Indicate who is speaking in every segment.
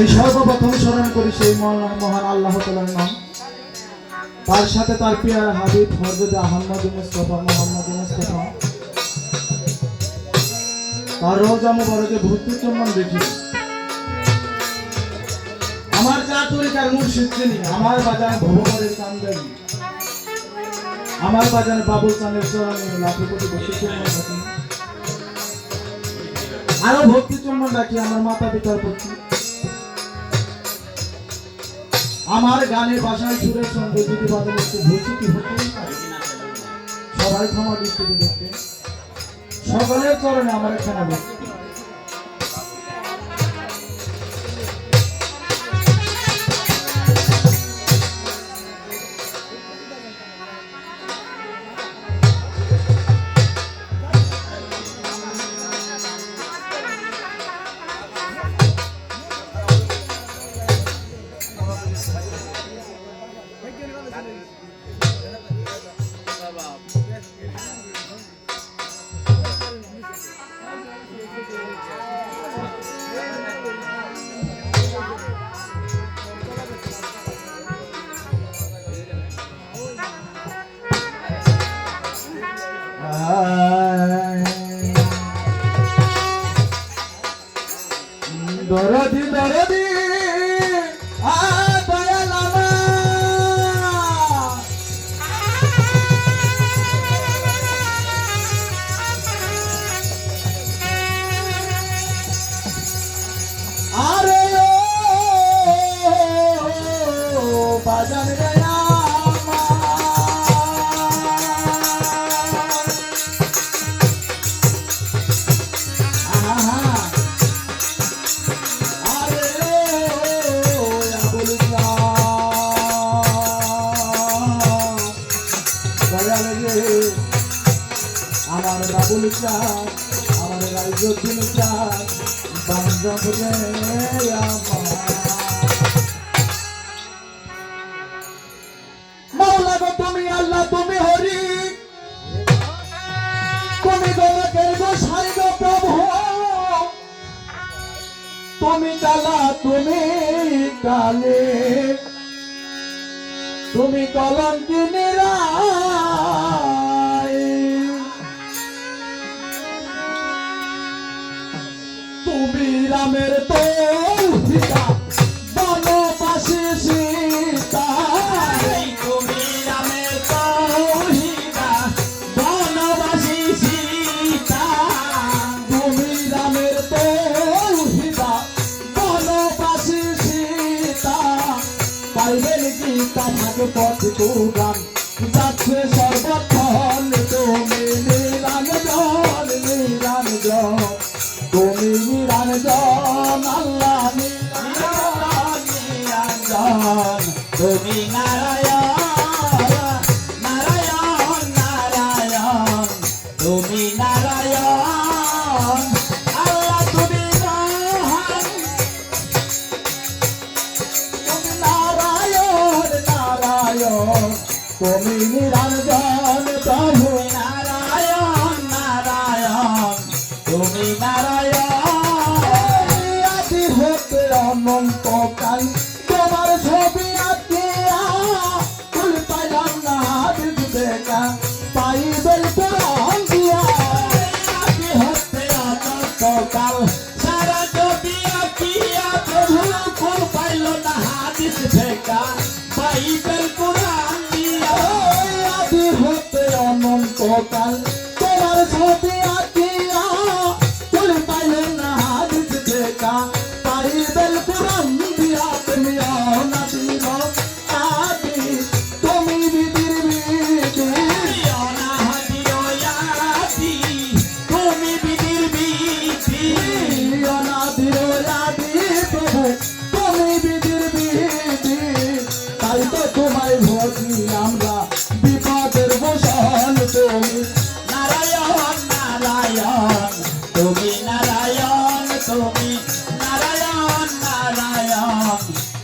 Speaker 1: আমি সর্বপ্রথম স্মরণ করি সেই মহান আল্লাহ নাম। তার সাথে তার পিয়ার হাবিব হরজত আহমদ মুস্তফা, মোহাম্মদ মুস্তফা। তার রোজা মুবারকে ভর্তি চম্বন দেখি। আমার যা তরিকার মুর্শিদ চিনি, আমার বাজার ভবঘরের কান্দারি। আমার বাজার বাবুল চাঁদের চরণে লাখো কোটি ভক্তি আরও ভক্তি চুম্বন রাখি আমার মাতা পিতার প্রতি। আমার গানের বাসায় সুরের সঙ্গে যদি বাজার একটু ভুলছি কি হতে সবাই ক্ষমা দৃষ্টিতে দেখতে সকলের চরণে আমার এখানে ভক্তি দরদি দরদি আ ও বাজান আমার বাবুল চাঁদ আমার রাজ্য দিন চাঁদ বান্ধব রে আমার তুমি হরি। তুমি তুমি কালা তুমি কালে তুমি কলঙ্কিনী তুমি রামের তো ভাগবত পুরাণ যাচ্ছে সর্বক্ষণ তুমি নিরঞ্জন আল্লাহ নিরঞ্জন নিরঞ্জন
Speaker 2: তুমি নারায়ণ
Speaker 1: অনন্ত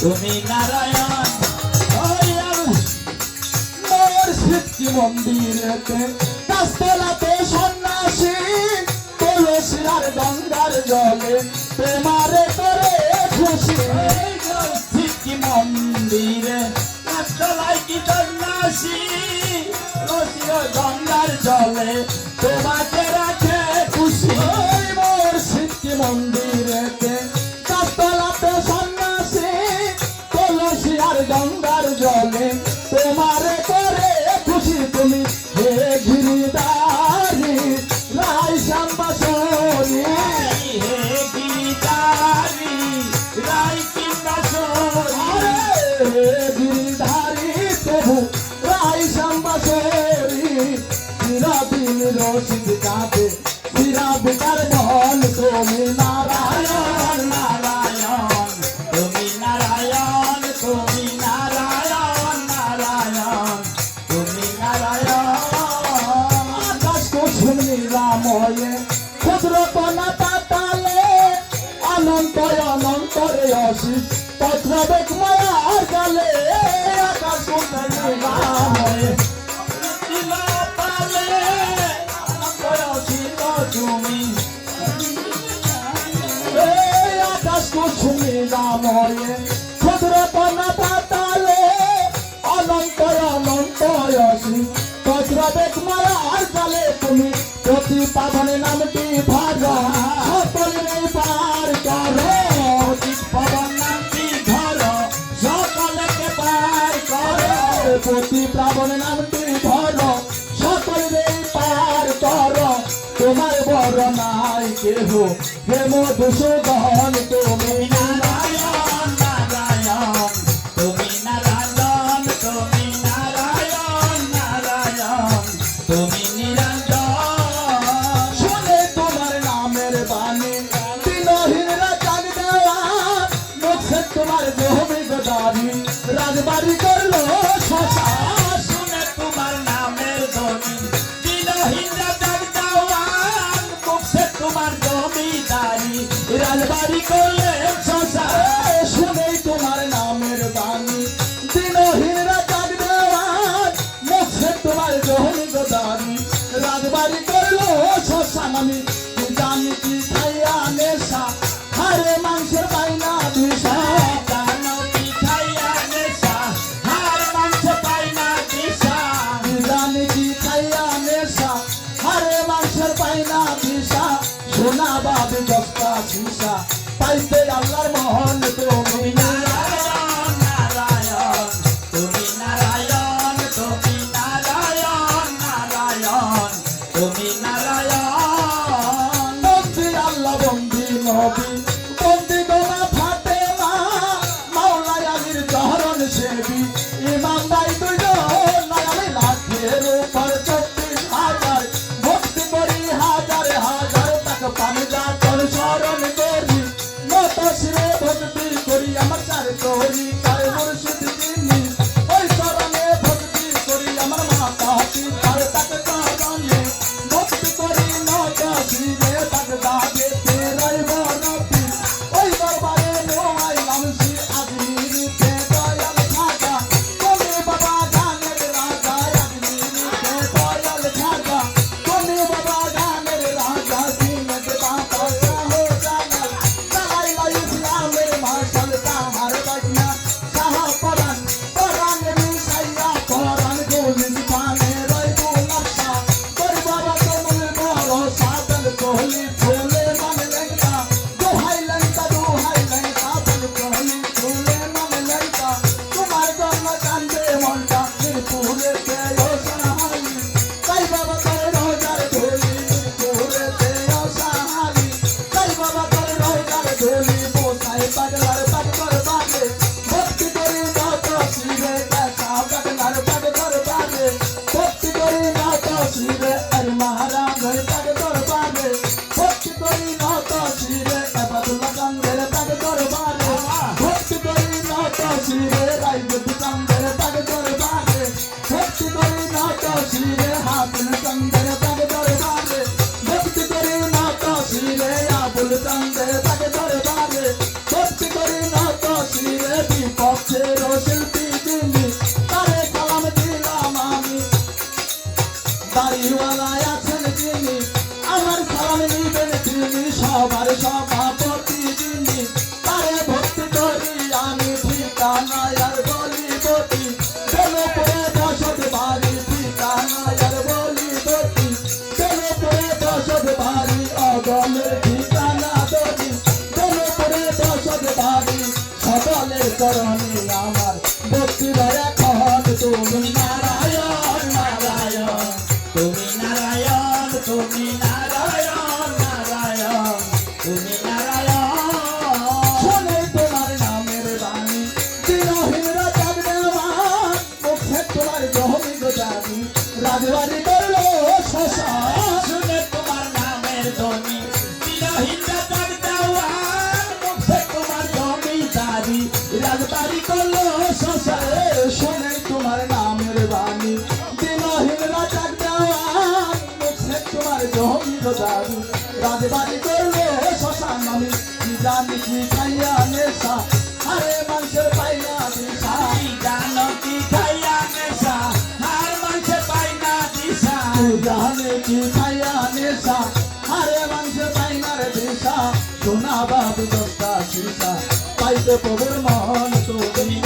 Speaker 1: তুমি
Speaker 2: নারায়ণ
Speaker 1: সিদ্ধি মন্দিরেতে কাস্তেলাতে সন্ন্যাসী তুলসীর গঙ্গার জলে প্রেমারে করে খুশি। সিদ্ধি মন্দিরে কাস্তেলায় কি সন্ন্যাসী তুলসীর গঙ্গার জলে তোমাকে রাখে খুশি।
Speaker 2: মোর সিদ্ধি
Speaker 1: মন্দির লয়ে ক্ষুদ্র কণা পাতালে, অনন্তর অনন্তরে অসীম পত্র বেগ মায়ার গালে, আকাশ
Speaker 2: কুন্দরে মায়ে তুমি।
Speaker 1: আকাশ কুসুমি নাম হয়ে ক্ষুদ্র অনন্তর অনন্তর তুমি। পাবন নামটি ভাগা সকল পার করো।
Speaker 2: অধিক পাবন নামটি ধর? সকলকে পার করো।
Speaker 1: প্রতি পাবন নামটি ধর? সকলে পার করো। তোমার বড় নাই কেহ। প্রেম দুশো গহন তুমি ভিসা পাইতে আল্লাহর মহল ধারী সকলের করণে রাজবাড়ি করল শ্মশান আমি কি জানি কি খাইয়া নেশা? আরে মানুষের পাইনা দিশা।
Speaker 2: আমি জানো কি খাইয়া নেশা? আর মাংসে পাই দিশা।
Speaker 1: তুই জানে কি খাইয়া নেশা? আরে মানুষের পাইনার দিশা। সোনা বাবু দশটা সীসা। পাইতে প্রভুর মন তুমি